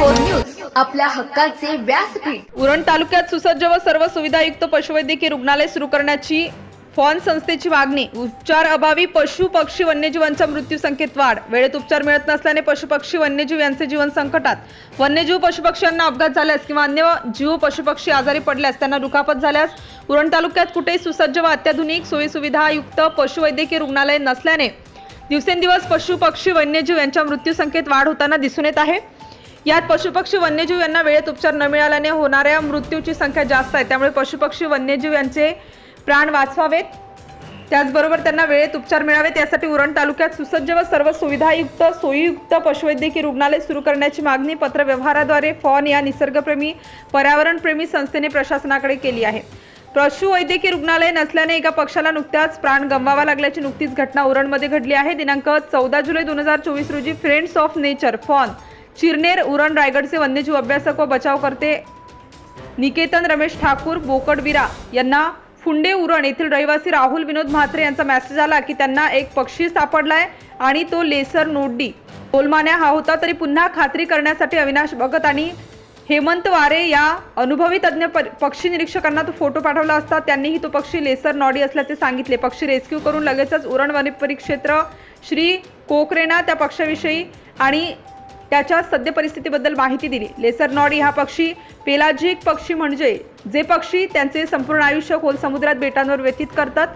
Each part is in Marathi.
न्यूज आपल्या हक्काचे व्यासपीठ. उरण तालुक्यात सुसज्ज व सर्व सुविधायुक्त पशुवैद्यकीय रुग्णालय सुरू करण्याची फॉन संस्थेची मागणी. उपचार अभावी पशु पक्षी वन्यजीवांच्या मृत्यू संख्येत वाढ. वेळेत उपचार मिळत नसल्याने पशुपक्षी वन्यजीव यांचे जीवन संकटात. वन्यजीव पशुपक्ष्यांना अपघात झाल्यास किंवा अन्य जीव पशुपक्षी आजारी पडल्यास त्यांना दुखापत झाल्यास उरण तालुक्यात कुठेही सुसज्ज व अत्याधुनिक सोयीसुविधायुक्त पशुवैद्यकीय रुग्णालय नसल्याने दिवसेंदिवस पशु पक्षी वन्यजीव यांच्या मृत्यू संख्येत वाढ होताना दिसून येत आहे. यात पशुपक्षी वन्यजीव यांना वेळेत उपचार न मिळाल्याने होणाऱ्या मृत्यूची संख्या जास्त आहे. त्यामुळे पशुपक्षी वन्यजीव यांचे प्राण वाचवावेत. त्याचबरोबर त्यांना वेळेत उपचार मिळावेत. यासाठी उरण तालुक्यात सुसज्ज व सर्व सुविधायुक्त सोयीयुक्त पशुवैद्यकीय रुग्णालय सुरू करण्याची मागणी पत्रव्यवहाराद्वारे फॉन या निसर्गप्रेमी पर्यावरणप्रेमी संस्थेने प्रशासनाकडे केली आहे. पशुवैद्यकीय रुग्णालय नसल्याने एका पक्षाला नुकत्याच प्राण गमवावा लागल्याची नुकतीच घटना उरणमध्ये घडली आहे. दिनांक चौदा जुलै दोन हजार चोवीस रोजी friends of nature FON Chirner Uran रायगडचे वन्यजीव अभ्यासक व बचाव करते निकेतन रमेश ठाकूर बोकडविरा यांना फुंडे उरण येथील रहिवासी राहुल विनोद म्हात्रे यांचा मेसेज आला की त्यांना एक पक्षी सापडलाय आणि तो लेसर नोड्डी. गोलमान्या हा होता तरी पुन्हा खात्री करण्यासाठी अविनाश भगत आणि हेमंत वारे या अनुभवी तज्ज्ञ प- पक्षी निरीक्षकांना तो फोटो पाठवला असता त्यांनीही तो पक्षी लेसर नॉडी असल्याचे सांगितले. पक्षी रेस्क्यू करून लगेचच उरण वन परिक्षेत्र श्री कोकरेना त्या पक्षाविषयी आणि त्याच्या सद्य परिस्थितीबद्दल माहिती दिली. लेसर नॉडी हा पक्षी पेलाजिक पक्षी म्हणजे जे पक्षी त्यांचे संपूर्ण आयुष्य खोल समुद्रात बेटांवर व्यतीत करतात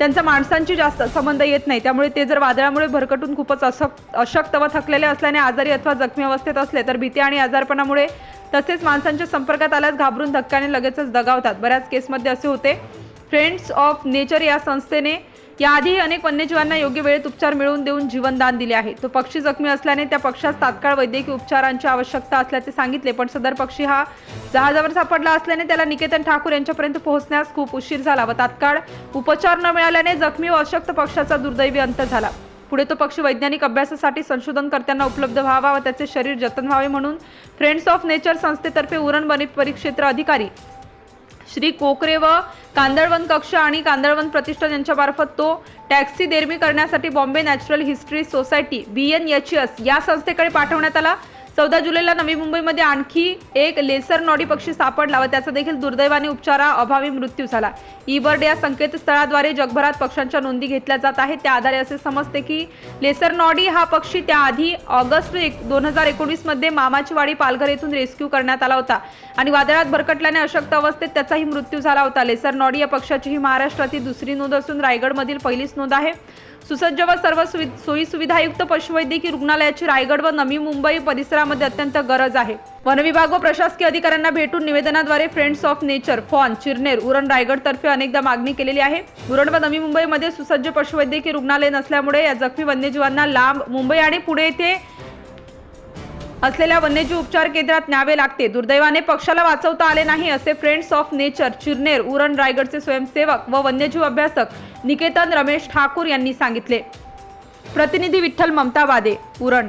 त्यांचा माणसांची जास्त संबंध येत नाही. त्यामुळे ते जर वादळामुळे भरकटून खूपच अशक्त अशक्त व थकलेले असल्याने आजारी अथवा जखमी अवस्थेत असले तर भीती आणि आजारपणामुळे तसेच माणसांच्या संपर्कात आल्यास घाबरून धक्क्याने लगेचच दगावतात. बऱ्याच केसमध्ये असे होते. फ्रेंड्स ऑफ नेचर या संस्थेने याआधीही अनेक वन्यजीवांना योग्य वेळेत उपचार मिळवून देऊन जीवनदान दिले आहे. तो पक्षी जखमी असल्याने त्या पक्षास तात्काळ वैद्यकीय उपचारांची आवश्यकता असल्याचे सांगितले पण सदर पक्षी हा जहाजावर सापडला असल्याने त्याला निकेतन ठाकूर यांच्यापर्यंत पोहोचण्यास खूप उशीर झाला व तात्काळ उपचार न मिळाल्याने जखमी व अशक्त पक्षाचा दुर्दैवी अंत झाला. पुढे तो पक्षी वैज्ञानिक अभ्यासासाठी संशोधनकर्त्यांना उपलब्ध व्हावा व त्याचे शरीर जतन व्हावे म्हणून फ्रेंड्स ऑफ नेचर संस्थेतर्फे उरण परिक्षेत्र अधिकारी श्री कोकरे व कांदळवन कक्ष आणि कांदळवन प्रतिष्ठान यांच्यामार्फत तो टॅक्सी देरमी करण्यासाठी Bombay natural history society B N H S या संस्थेकडे पाठवण्यात आला. चौदा जुलैला नवी मुंबईमध्ये आणखी एक लेसर नॉडी पक्षी सापडला व त्याचा देखील दुर्दैवाने उपचारा अभावी मृत्यू झाला. ईबर्ड या संकेतस्थळाद्वारे जगभरात पक्ष्यांच्या नोंदी घेतल्या जात आहेत. त्या आधारे असे समजते की लेसर नॉडी हा पक्षी त्याआधी ऑगस्ट एक दोन हजार एकोणीसमध्ये मामाचीवाडी मामाची वाडी पालघर येथून रेस्क्यू करण्यात आला होता आणि वादळात भरकटल्याने अशक्त अवस्थेत त्याचाही मृत्यू झाला होता. लेसर नॉडी या पक्षाची ही महाराष्ट्रातील दुसरी नोंद असून रायगडमधील पहिलीच नोंद आहे. सुसज्ज व सर्व सुवि सोयी सुविधायुक्त पशुवैद्यकीय रुग्णालयाची रायगड व नवी मुंबई क्षेत्रामध्ये अत्यंत गरज आहे. वनविभाग व प्रशासकीय अधिकाऱ्यांना भेटून निवेदनाद्वारे friends of nature FON Chirner Uran Raigad तर्फे अनेकदा मागणी केलेली आहे. उरण व नवी मुंबईमध्ये सुसज्ज पशुवैद्यकीय रुग्णालय नसल्यामुळे या जखमी वन्यजीवांना लांब मुंबई आणि पुणे येथे असलेल्या वन्यजीव उपचार केंद्रात न्यावे लागते. दुर्दैवाने पक्षाला वाचवता आले नाही असे friends of nature Chirner Uran रायगडचे स्वयंसेवक व वन्यजीव अभ्यासक निकेतन रमेश ठाकूर यांनी सांगितले. प्रतिनिधी विठ्ठल ममताबादे उरण